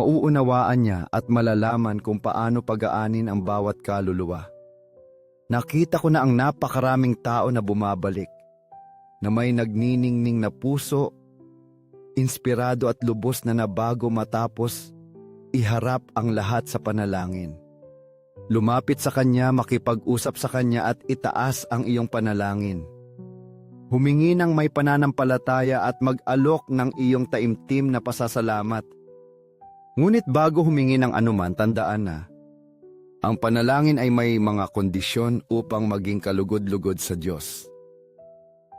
Mauunawaan niya at malalaman kung paano pagaanin ang bawat kaluluwa. Nakita ko na ang napakaraming tao na bumabalik, na may nagniningning na puso, inspirado at lubos na nabago matapos iharap ang lahat sa panalangin. Lumapit sa kanya, makipag-usap sa kanya at itaas ang iyong panalangin. Humingi ng may pananampalataya at mag-alok ng iyong taimtim na pasasalamat. Ngunit bago humingi ng anuman, tandaan na, ang panalangin ay may mga kondisyon upang maging kalugod-lugod sa Diyos.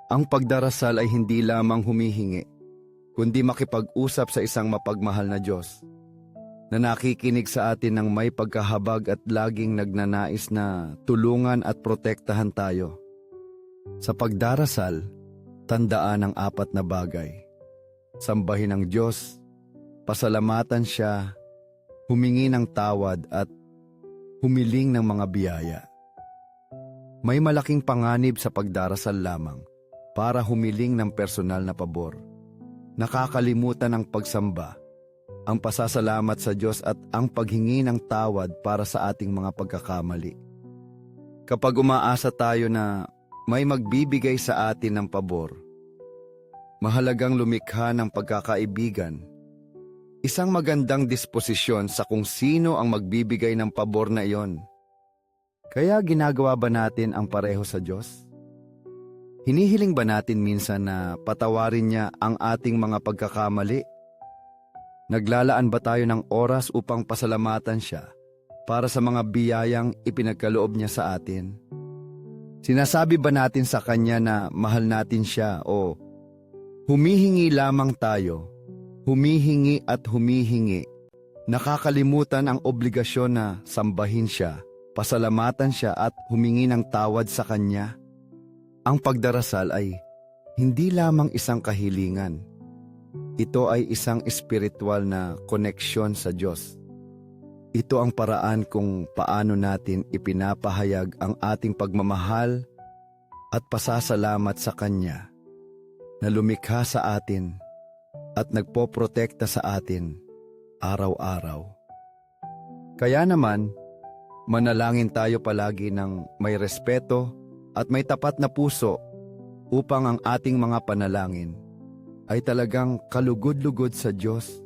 Ang pagdarasal ay hindi lamang humihingi, kundi makipag-usap sa isang mapagmahal na Diyos na nakikinig sa atin ng may pagkahabag at laging nagnanais na tulungan at protektahan tayo. Sa pagdarasal, tandaan ang apat na bagay. Sambahin ang Diyos, pasalamatan siya, humingi ng tawad at humiling ng mga biyaya. May malaking panganib sa pagdarasal lamang para humiling ng personal na pabor. Nakakalimutan ang pagsamba, ang pasasalamat sa Diyos at ang paghingi ng tawad para sa ating mga pagkakamali. Kapag umaasa tayo na may magbibigay sa atin ng pabor, mahalagang lumikha ng pagkakaibigan Isang magandang disposisyon sa kung sino ang magbibigay ng pabor na iyon. Kaya ginagawa ba natin ang pareho sa Diyos? Hinihiling ba natin minsan na patawarin niya ang ating mga pagkakamali? Naglalaan ba tayo ng oras upang pasalamatan siya para sa mga biyayang ipinagkaloob niya sa atin? Sinasabi ba natin sa kanya na mahal natin siya o humihingi lamang tayo humihingi at humihingi, nakakalimutan ang obligasyon na sambahin siya, pasalamatan siya at humingi ng tawad sa kanya. Ang pagdarasal ay hindi lamang isang kahilingan. Ito ay isang espiritual na koneksyon sa Diyos. Ito ang paraan kung paano natin ipinapahayag ang ating pagmamahal at pasasalamat sa Kanya na lumikha sa atin at nagpoprotekta sa atin araw-araw. Kaya naman, manalangin tayo palagi ng may respeto at may tapat na puso upang ang ating mga panalangin ay talagang kalugod-lugod sa Diyos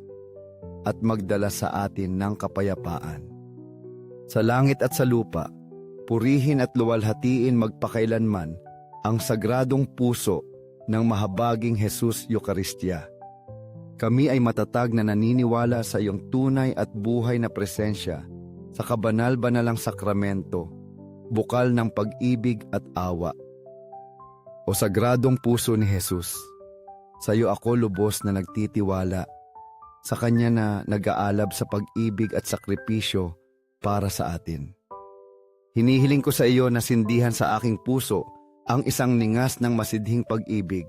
at magdala sa atin ng kapayapaan. Sa langit at sa lupa, purihin at luwalhatiin magpakailanman ang sagradong puso ng mahabaging Jesus Eucharistia kami ay matatag na naniniwala sa iyong tunay at buhay na presensya sa kabanal-banalang sakramento, bukal ng pag-ibig at awa. O sagradong puso ni Jesus, sa iyo ako lubos na nagtitiwala, sa Kanya na nag-aalab sa pag-ibig at sakripisyo para sa atin. Hinihiling ko sa iyo na sindihan sa aking puso ang isang ningas ng masidhing pag-ibig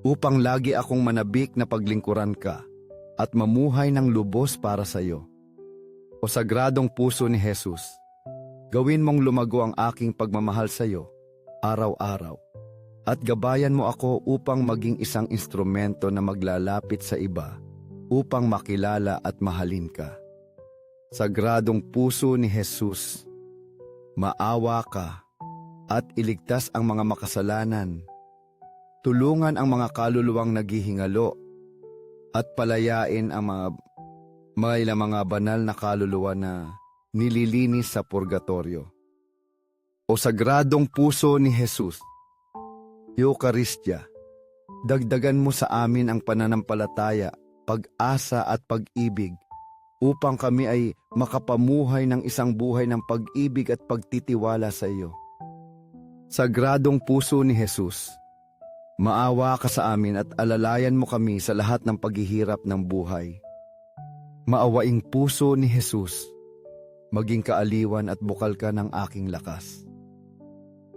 upang lagi akong manabik na paglingkuran ka at mamuhay ng lubos para sa iyo. O sagradong puso ni Jesus, gawin mong lumago ang aking pagmamahal sa iyo araw-araw at gabayan mo ako upang maging isang instrumento na maglalapit sa iba upang makilala at mahalin ka. Sagradong puso ni Jesus, maawa ka at iligtas ang mga makasalanan tulungan ang mga kaluluwang naghihingalo at palayain ang mga may mga banal na kaluluwa na nililinis sa purgatorio. O sagradong puso ni Jesus, Eucharistia, dagdagan mo sa amin ang pananampalataya, pag-asa at pag-ibig upang kami ay makapamuhay ng isang buhay ng pag-ibig at pagtitiwala sa iyo. Sagradong puso ni Jesus, Maawa ka sa amin at alalayan mo kami sa lahat ng paghihirap ng buhay. Maawaing puso ni Jesus, maging kaaliwan at bukal ka ng aking lakas.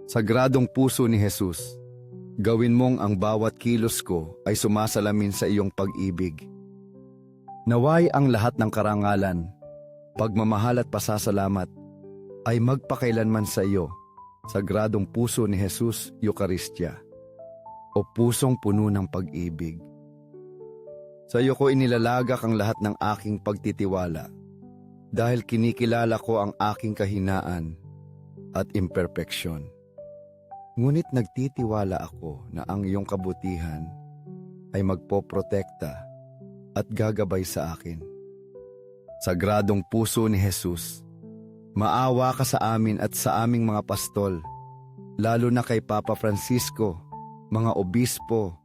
Sagradong puso ni Jesus, gawin mong ang bawat kilos ko ay sumasalamin sa iyong pag-ibig. Naway ang lahat ng karangalan, pagmamahal at pasasalamat ay magpakailanman sa iyo, sagradong puso ni Jesus Eucharistia o pusong puno ng pag-ibig. Sa iyo ko inilalagak ang lahat ng aking pagtitiwala dahil kinikilala ko ang aking kahinaan at imperfeksyon. Ngunit nagtitiwala ako na ang iyong kabutihan ay magpoprotekta at gagabay sa akin. Sagradong puso ni Jesus, maawa ka sa amin at sa aming mga pastol, lalo na kay Papa Francisco, mga obispo,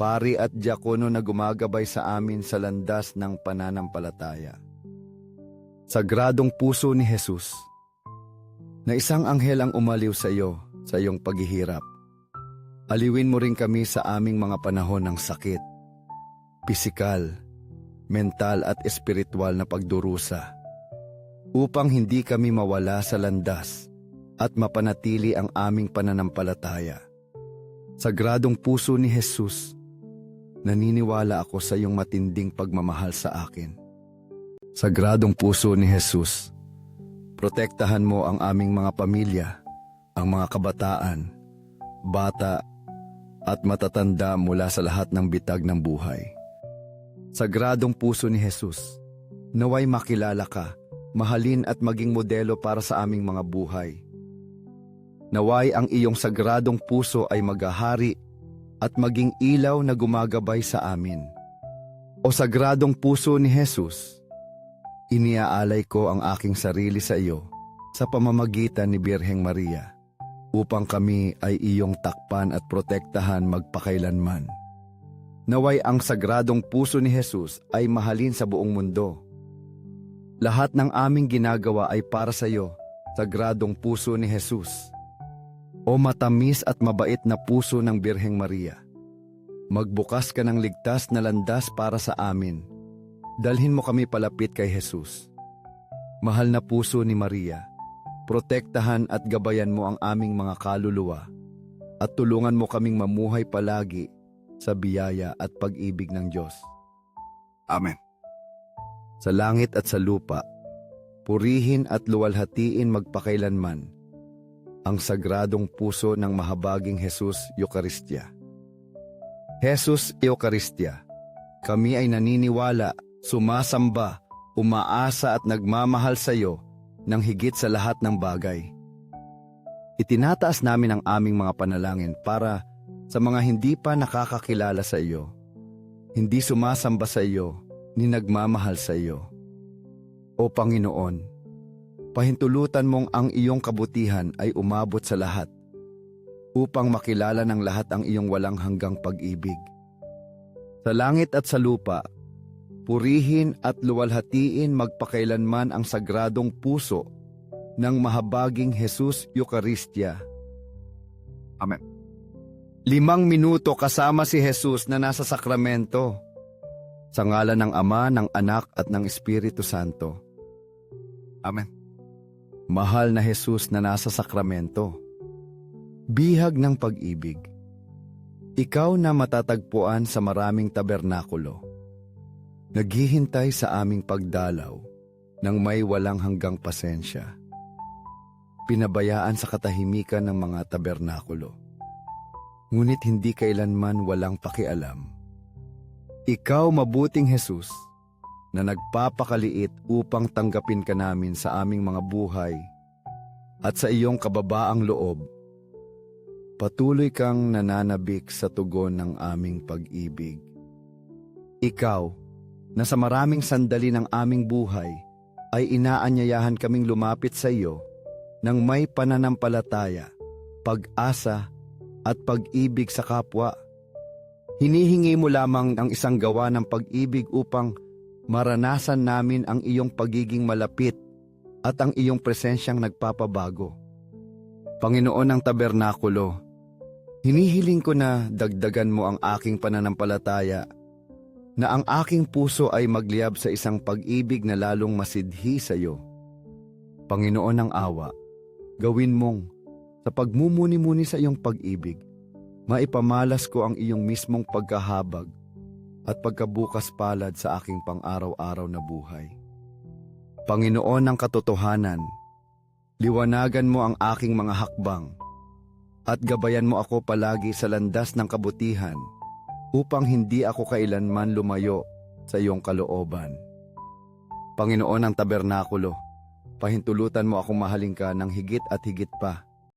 pari at diakono na gumagabay sa amin sa landas ng pananampalataya. Sagradong puso ni Jesus, na isang anghel ang umaliw sa iyo sa iyong paghihirap. Aliwin mo rin kami sa aming mga panahon ng sakit, pisikal, mental at espiritual na pagdurusa, upang hindi kami mawala sa landas at mapanatili ang aming pananampalataya. Sagradong puso ni Jesus, naniniwala ako sa iyong matinding pagmamahal sa akin. Sagradong puso ni Jesus, protektahan mo ang aming mga pamilya, ang mga kabataan, bata, at matatanda mula sa lahat ng bitag ng buhay. Sagradong puso ni Jesus, naway makilala ka, mahalin at maging modelo para sa aming mga buhay. Naway ang iyong sagradong puso ay magahari at maging ilaw na gumagabay sa amin. O sagradong puso ni Jesus, iniaalay ko ang aking sarili sa iyo sa pamamagitan ni Birheng Maria upang kami ay iyong takpan at protektahan magpakailanman. Naway ang sagradong puso ni Jesus ay mahalin sa buong mundo. Lahat ng aming ginagawa ay para sa iyo, sagradong puso ni Jesus. O matamis at mabait na puso ng Birheng Maria. Magbukas ka ng ligtas na landas para sa amin. Dalhin mo kami palapit kay Jesus. Mahal na puso ni Maria, protektahan at gabayan mo ang aming mga kaluluwa at tulungan mo kaming mamuhay palagi sa biyaya at pag-ibig ng Diyos. Amen. Sa langit at sa lupa, purihin at luwalhatiin magpakailanman ang sagradong puso ng mahabaging Jesus Eucharistia. Jesus Eucharistia, kami ay naniniwala, sumasamba, umaasa at nagmamahal sa iyo ng higit sa lahat ng bagay. Itinataas namin ang aming mga panalangin para sa mga hindi pa nakakakilala sa iyo, hindi sumasamba sa iyo, ni nagmamahal sa iyo. O Panginoon, pahintulutan mong ang iyong kabutihan ay umabot sa lahat upang makilala ng lahat ang iyong walang hanggang pag-ibig. Sa langit at sa lupa, purihin at luwalhatiin magpakailanman ang sagradong puso ng mahabaging Jesus Eucharistia. Amen. Limang minuto kasama si Jesus na nasa sakramento. Sa ngalan ng Ama, ng Anak at ng Espiritu Santo. Amen. Mahal na Jesus na nasa sakramento. Bihag ng pag-ibig. Ikaw na matatagpuan sa maraming tabernakulo. Naghihintay sa aming pagdalaw ng may walang hanggang pasensya. Pinabayaan sa katahimikan ng mga tabernakulo. Ngunit hindi kailanman walang pakialam. Ikaw mabuting Jesus na nagpapakaliit upang tanggapin ka namin sa aming mga buhay at sa iyong kababaang loob. Patuloy kang nananabik sa tugon ng aming pag-ibig. Ikaw, na sa maraming sandali ng aming buhay, ay inaanyayahan kaming lumapit sa iyo ng may pananampalataya, pag-asa at pag-ibig sa kapwa. Hinihingi mo lamang ang isang gawa ng pag-ibig upang maranasan namin ang iyong pagiging malapit at ang iyong presensyang nagpapabago. Panginoon ng tabernakulo, hinihiling ko na dagdagan mo ang aking pananampalataya na ang aking puso ay magliyab sa isang pag-ibig na lalong masidhi sa iyo. Panginoon ng awa, gawin mong sa pagmumuni-muni sa iyong pag-ibig, maipamalas ko ang iyong mismong pagkahabag at pagkabukas palad sa aking pang-araw-araw na buhay. Panginoon ng katotohanan, liwanagan mo ang aking mga hakbang at gabayan mo ako palagi sa landas ng kabutihan upang hindi ako kailanman lumayo sa iyong kalooban. Panginoon ng tabernakulo, pahintulutan mo akong mahalin ka ng higit at higit pa